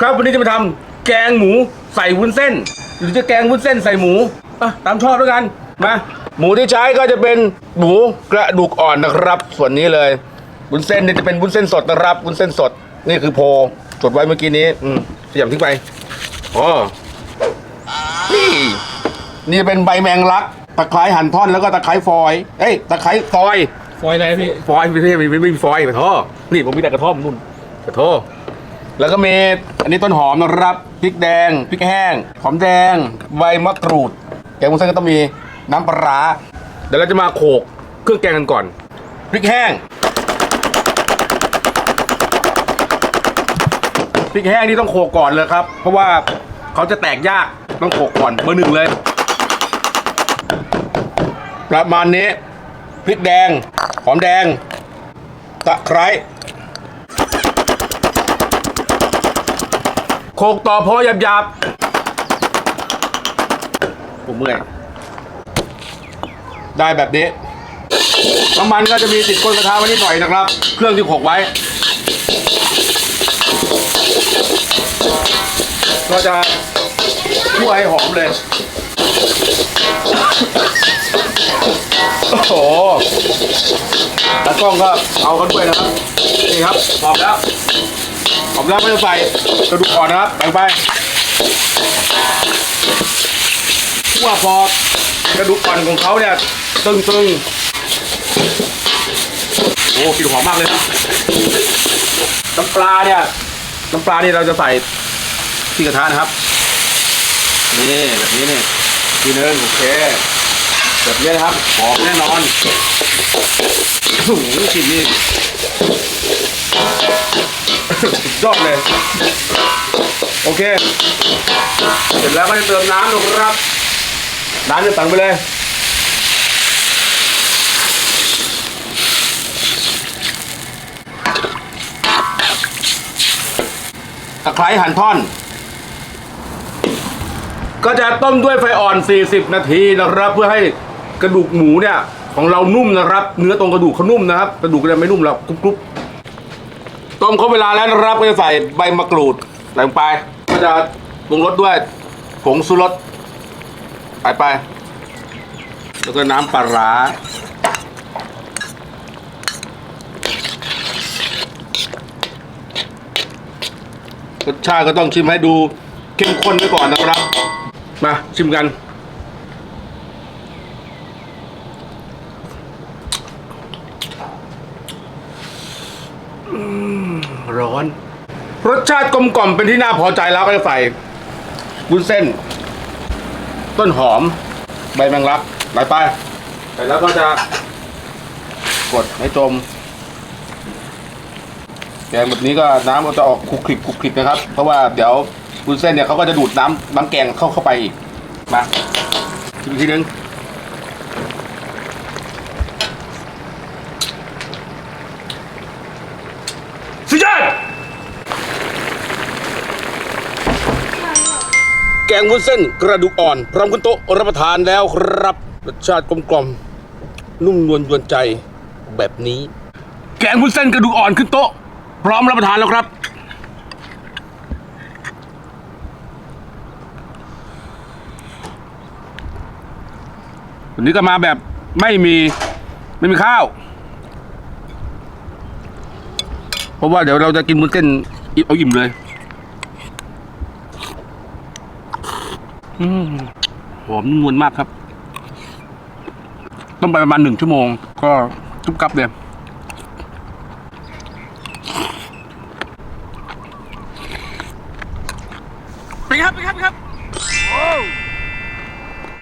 ครับวันนี้จะมาทำแกงหมูใส่วุ้นเส้น หรือจะแกงวุ้นเส้นใส่หมูอะตามชอบแล้วกันมาหมูที่ใช้ก็จะเป็นหมูกระดูกอ่อนนะครับ ส่วนนี้เลยวุ้นเส้นเนี่ยจะเป็นวุ้นเส้นสดนะครับวุ้นเส้นสดนี่คือโพจดไว้เมื่อกี้นี้อืมขยำทิ้งไปอ๋อนี่นี่เป็นใบแมงลักตะไคร้หั่นท่อนแล้วก็ตะไคร้ฟอยเอ้ยตะไคร้ฟอย ฟอยอะไรพี่ ฟอยไม่ใช่ไม่ไม่ไม่มีฟอยกระท่อนี่ผมมีแต่กระท่อมนุ่นกระท่อ แล้วก็มีอันนี้ต้นหอมนะครับพริกแดงพริกแห้งหอมแดงใบมะกรูด แกงมุ้นเส้นก็ต้องมีน้ำปลาร้าเดี๋ยวเราจะมาโขลกเครื่องแกงกันก่อนพริกแห้งพริกแห้งนี่ต้องโขลกก่อนเลยครับ เพราะว่าเขาจะแตกยากต้องโขลกก่อนเบอร์หนึ่งเลย ประมาณนี้พริกแดงหอมแดงตะไคร้ โขลกต่อพอหยาบๆผมเมื่อย ได้แบบนี้ น้ำมันก็จะมีติดก้นกระทะไว้นิดหน่อยนะครับ เครื่องที่โขลกไว้ ก็จะคั่วให้หอมเลย โอ้โหตากล้องก็เอากันด้วยนะครับ นี่ครับหอมแล้วหอมแล้วไม่ต้องใส่กระดูกอ่อนนะครับใส่ไปคั่วพอกระดูกอ่อนของเขาเนี่ยตึงตึงๆโอ้กลิ่นหอมมากเลยนะน้ำปลาเนี่ยน้ำปลานี่เราจะใส่ที่กระทะนะครับ นี่แบบนี้นี่ ทีนึงโอเคแบบนี้นะครับหอมแน่นอนโอ้โหกลิ่นนี่สุดยอดเลย โอเค เสร็จแล้วก็จะเติมน้ำลงครับ น้ำจะสั่งไปเลยตะไคร้หั่นท่อน ก็จะต้มด้วยไฟอ่อน 40 นาทีนะครับ เพื่อให้กระดูกหมูเนี่ยของเรานุ่มนะครับ เนื้อตรงกระดูกเขานุ่มนะครับ กระดูกจะไม่นุ่มหรอกกรุบๆต้มครบเวลาแล้วนะครับก็จะใส่ใบมะกรูดใส่ลงไป ก็จะปรุงรสด้วยผงชูรสใส่ไป แล้วก็น้ำปลาร้าสชาติก็ต้องชิมให้ดูเข้มข้นไว้ก่อนนะครับ มาชิมกันอืมร้อน รสชาติกลมกล่อมเป็นที่น่าพอใจแล้วก็จะใส่วุ้นเส้น ต้นหอม ใบแมงลักใส่ไปใส่แล้วก็จะกดให้จมแกงแบบนี้ก็น้ำมันจะออกคลุกคลิกคลุกคลิกนะครับ เพราะว่าเดี๋ยว วุ้นเส้นเนี่ยเขาก็จะดูดน้ำน้ำแกงเข้าเข้าไปอีกมาชิมอีกทีนึงสุดยอดแกงวุ้นเส้นกระดูกอ่อนพร้อมขึ้นโต๊ะรับประทานแล้วครับรสชาติกลมกล่อมนุ่มนวลยวนใจแบบนี้ แกงวุ้นเส้นกระดูกอ่อนขึ้นโต๊ะ พร้อมรับประทานแล้วครับ วันนี้ก็มาแบบไม่มีไม่มีข้าว เพราะว่าเดี๋ยวเราจะกินมุนเส้นอิ่มเอาอิ่มเลยอหอมนวลมากครับ ต้องไปประมาณหนึ่งชั่วโมง ก็จุบกับเลยไปครับไปครับไปครับโอ้